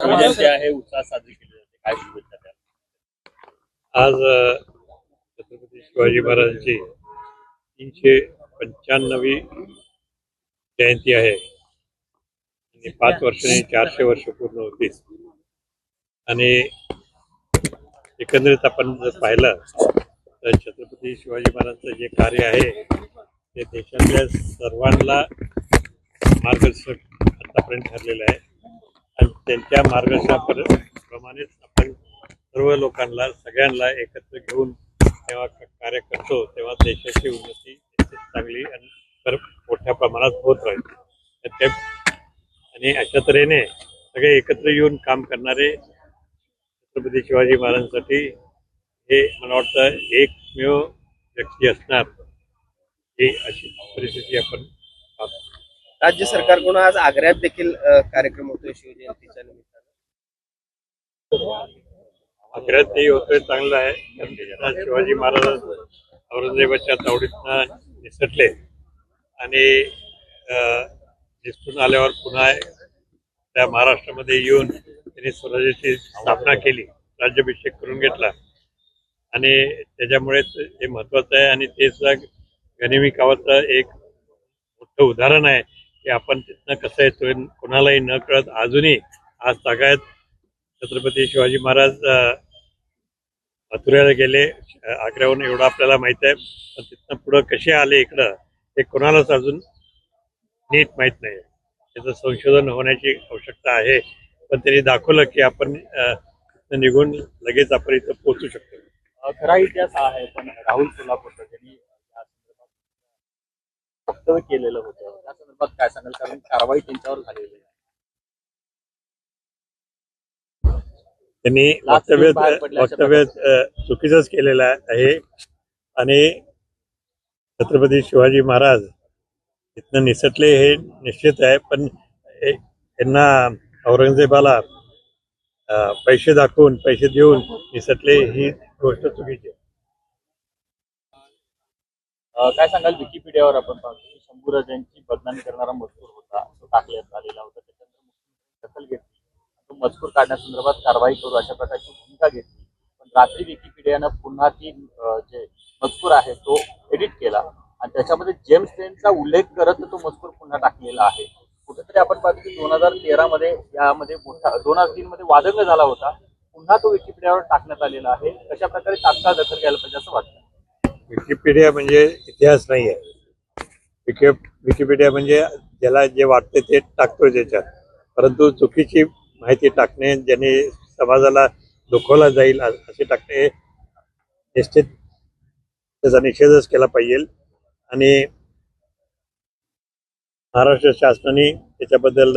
जयंती आहे उत्साह साजरी केली जाते. काय शुभेच्छा? आज अ, छत्रपती शिवाजी महाराजांची तीनशे पंच्याण्णवी जयंती आहे. आणि पाच वर्षांनी चारशे वर्ष पूर्ण होतील. आणि एकंदरीत आपण जर पाहिलं तर छत्रपती शिवाजी महाराजांचं जे कार्य आहे ते देशातल्या सर्वांना मार्गदर्शक आतापर्यंत ठरलेलं आहे. त्यांच्या मार्गदर्शनाप्रमाणेच आपण सर्व लोकांना सगळ्यांना एकत्र घेऊन जेव्हा कार्य करतो तेव्हा देशाची उन्नती चांगली आणि तर मोठ्या प्रमाणात होत राहील आणि अशा तऱ्हेने सगळे एकत्र येऊन काम करणारे छत्रपती शिवाजी महाराजांसाठी हे मला वाटतं एकमेव व्यक्ती असणार ही अशी परिस्थिती आपण पाहतो. राज्य सरकारकडून आज आग्र्यात देखील कार्यक्रम होतोय शिवजयंतीच्या निमित्तानं? आग्र्यात ते होतोय चांगलं आहे. कारण शिवाजी महाराज औरंगजेबाच्या तावडीतनं निसटले. आणि अं, निसटून आल्यावर पुन्हा त्या महाराष्ट्रामध्ये येऊन त्यांनी स्वराज्याची स्थापना केली राज्याभिषेक करून घेतला. आणि त्याच्यामुळेच ते महत्वाचं आहे आणि ते सुद्धा गनिमी कावाचं एक मोठं उदाहरण आहे. की आपण तिथनं कसं येतोय कोणालाही न कळत अजूनही आज सगळ्यात छत्रपती शिवाजी महाराज मथुऱ्याला गेले. आग्र्याहून एवढं आपल्याला माहीत आहे. पण तिथनं पुढं कसे आले इकडं हे कोणालाच अजून नीट माहीत नाही. त्याचं संशोधन होण्याची आवश्यकता आहे. पण त्यांनी दाखवलं की आपण निघून लगेच आपण इथं पोहोचू शकतो. खरा इतिहास आहे पण राहुल सोलापूरचा त्यांनी वक्तव्य केलेलं होतं. त्या संदर्भात काय सांगाल? कारण कारवाई त्यांच्यावर झालेली आहे. त्यांनी वक्तव्य वक्तव्य चुकीचंच केलेलं आहे. आणि छत्रपती शिवाजी महाराज इथनं निसटले हे निश्चित आहे. पण यांना औरंगजेबाला पैसे दाखवून पैसे देऊन निसटले ही गोष्ट चुकीची आहे. काय सांगाल? विकिपीडियावर आपण पाहतो की शंभूराजांची बदनामी करणारा मजकूर होता तो टाकण्यात आलेला होता. त्याच्यानंतर दखल घेतली. तो मजकूर काढण्यासंदर्भात कारवाई करू अशा प्रकारची भूमिका घेतली. पण रात्री विकिपीडियानं पुन्हा ती जे मजकूर आहे तो एडिट केला. आणि त्याच्यामध्ये जेम्स लेनचा उल्लेख करत तो मजकूर पुन्हा टाकलेला आहे. कुठेतरी आपण पाहतो की दोन हजार तेरा मध्ये यामध्ये मोठा दोन हजार तीन मध्ये वादंग झाला होता. पुन्हा तो विकिपीडियावर टाकण्यात आलेला आहे. कशा प्रकारे तात्काळ दखल घ्यायला पाहिजे असं वाटतं? विकिपीडिया म्हणजे इतिहास नाही आहे विकि विकिपीडिया म्हणजे ज्याला जे वाटते ते टाकतो त्याच्यात. परंतु चुकीची माहिती टाकणे ज्याने समाजाला दुखवला जाईल असे टाकणे निश्चित त्याचा निषेधच केला पाहिजे. आणि महाराष्ट्र शासनाने त्याच्याबद्दल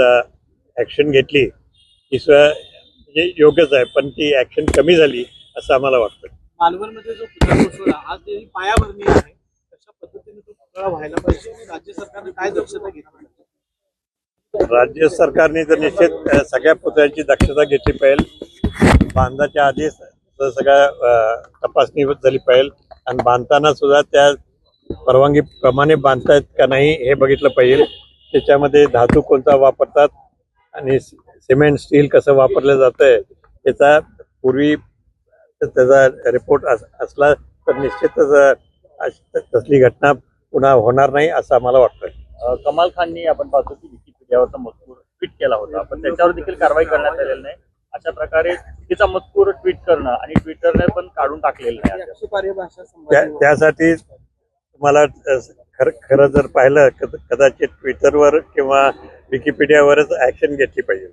ॲक्शन घेतली ती सुद्धा म्हणजे योग्यच आहे पण ती ॲक्शन कमी झाली असं आम्हाला वाटतं. मालवणमध्ये जो पुतळा बसवला आज त्याची पायाभरणी आहे तशा पद्धतीने तो पुतळा व्हायला पाहिजे आणि राज्य सरकारने काय दक्षता घेतली राज्य सरकारने तर निश्चित सगळ्या पुतळ्यांची दक्षता घेतली पाहिजे. बांधाच्या आधी सगळ्या तपासणी झाली पाहिजे. आणि बांधताना सुद्धा त्या परवानगीप्रमाणे बांधतायत का नाही हे बघितलं पाहिजे. त्याच्यामध्ये धातू कोणता वापरतात आणि सिमेंट स्टील कसं वापरलं जातंय त्याचा पूर्वी त्याचा रिपोर्ट असला तर निश्चितच तसली घटना पुन्हा होणार नाही असं आम्हाला वाटतं कमाल खाननी आपण पाहतो की विकिपीडियावरचा मजकूर ट्विट केला होता. पण त्याच्यावर देखील कारवाई करण्यात आलेली नाही. अशा प्रकारे चुकीचा मजकूर ट्विट करणं आणि ट्विटरने पण काढून टाकलेलं नाही. त्यासाठी तुम्हाला खरं खरं जर पाहिलं कद- कदाचित ट्विटरवर किंवा विकिपीडियावरच ऍक्शन घेतली पाहिजे.